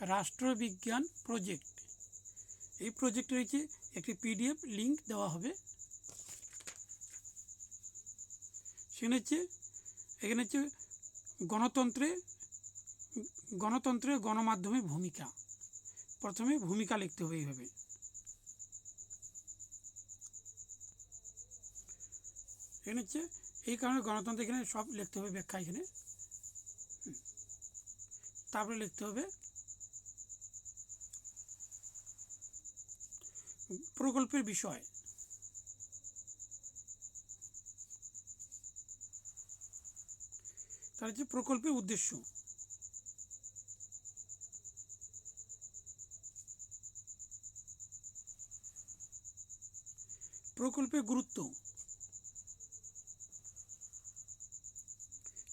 রাষ্ট্রবিজ্ঞান প্রজেক্ট। এই প্রজেক্ট রয়েছে, একটি পিডিএফ লিংক দেওয়া হবে। সেখানে হচ্ছে, এখানে হচ্ছে গণতন্ত্রে, গণতন্ত্রের গণমাধ্যমে ভূমিকা। প্রথমে ভূমিকা লিখতে হবে এইভাবে। এখানে হচ্ছে, এই কারণে গণতন্ত্র এখানে সব লিখতে হবে, ব্যাখ্যা এখানে। তারপরে লিখতে হবে প্রকল্পের বিষয়। তার হচ্ছে প্রকল্পের উদ্দেশ্য। প্রকল্পের গুরুত্ব।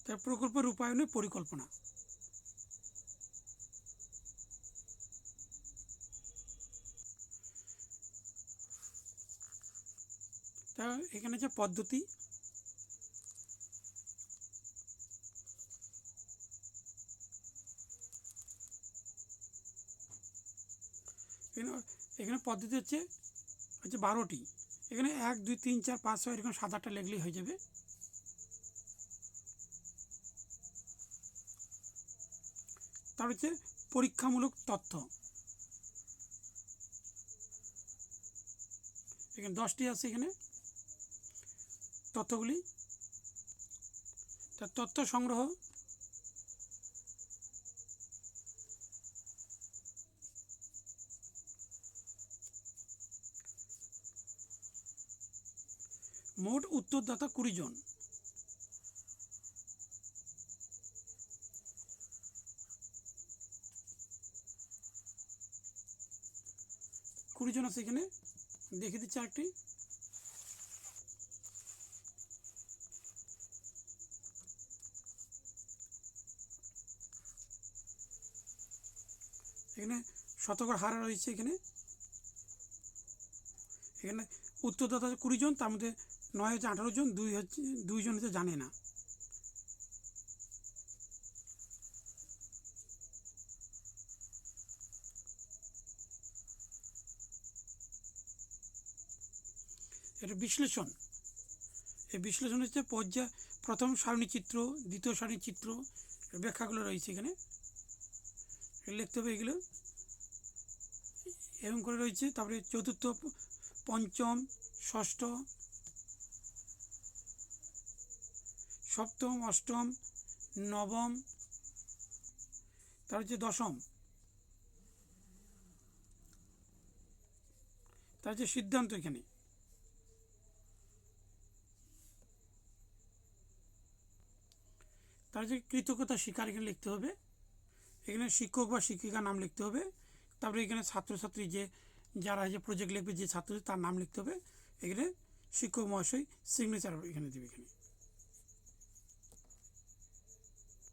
তার প্রকল্প রূপায়ণের পরিকল্পনা। তা এখানে যে পদ্ধতি, এখানে এখানে পদ্ধতি হচ্ছে হচ্ছে বারোটি। এখানে এক, দুই, তিন, চার, পাঁচ, ছয়, এরকম সাত, আটটা লেগলেই হয়ে যাবে। তার হচ্ছে পরীক্ষামূলক তথ্য। এখানে দশটি আছে এখানে। তথ্যগুলি? তার তথ্য সংগ্রহ। মোট উত্তরদাতা কুড়ি জন। কুড়ি জন আছে এখানে। দেখে দিচ্ছি আরেকটি। এখানে শতকর হার রয়েছে এখানে। এখানে উত্তরদাতা হচ্ছে কুড়ি জন, তার মধ্যে নয় হচ্ছে আঠারো জন, দুই হচ্ছে দুইজন হচ্ছে জানে না। এটা বিশ্লেষণ। এই বিশ্লেষণ হচ্ছে পর্যায়, প্রথম সারণী চিত্র, দ্বিতীয় সারণী চিত্র ব্যাখ্যাগুলো রয়েছে এখানে। লিখতে হবে এগুলো। এরকম করে রয়েছে। তারপরে চতুর্থ, পঞ্চম, ষষ্ঠ, সপ্তম, অষ্টম, নবম তার হচ্ছে দশম। তার হচ্ছে সিদ্ধান্ত এখানে। তার যে কৃতজ্ঞতা স্বীকার এখানে লিখতে হবে। এখানে শিক্ষক বা শিক্ষিকা নাম লিখতে হবে। তারপরে এখানে ছাত্রছাত্রী যে, যারা যে প্রজেক্ট লিখবে, যে ছাত্র তার নাম লিখতে হবে। এখানে শিক্ষক মহাশয় সিগনেচার এখানে দেবে এখানে।